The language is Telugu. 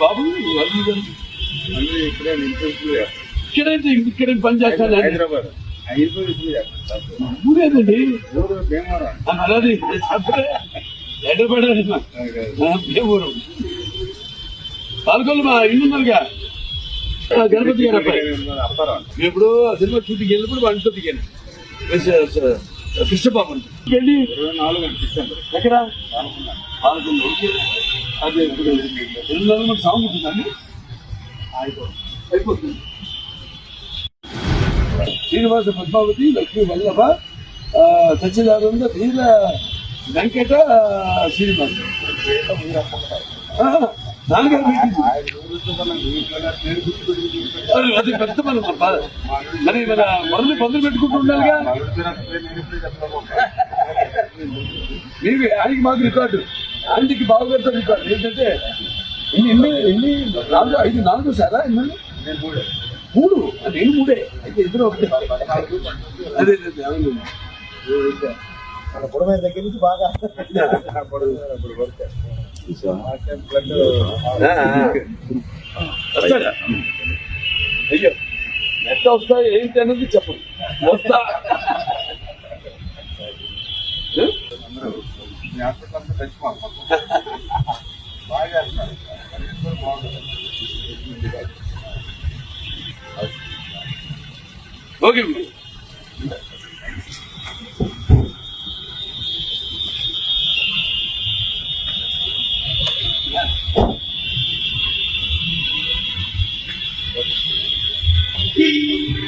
బాబు ఇక్కడే ఇక్కడ పని చేస్తాను హైదరాబాద్ హైదరాబాద్ ఊరేదండి అలాది పాల్గొల్లు మా ఇల్లు ఉందరుగా గణపతి గారు అబ్బాయి అప్పారం ఇప్పుడు ఆ సినిమా షూటింగ్ వెళ్ళినప్పుడు వాళ్ళతో దిగాను కృష్ణబాబు వెళ్ళి ఇరవై నాలుగు ఎక్కడ? పాల్గొండ ఓకే. అదే ఇప్పుడు రెండు నెలల మంది సాంగ్ ఉంటుందండి అయిపోతుంది. శ్రీనివాస పద్మావతి లక్ష్మీ వల్లభ సత్యనారాయణ వీర వెంకట శ్రీనివాస. అది పెద్ద మనం మరి మన మొదలు పందులు పెట్టుకుంటూ ఉండాలిగా? మీవి ఆయనకి మాకు రికార్డు. ఆయనకి బాగుపడతాం రికార్డు. ఏంటంటే ఎన్ని ఎన్ని ఎన్ని నాలుగు ఐదు నాలుగు సారా ఎన్ని మూడు. నేను మూడే. అయితే ఇద్దరు ఒకటే. అదే అదే అవును. మన బుడమైన దగ్గర నుంచి బాగా. అయ్యో ఎంత వస్తాయి ఏంటి అనేది చెప్పండి వస్తా ఓకే. 我的世。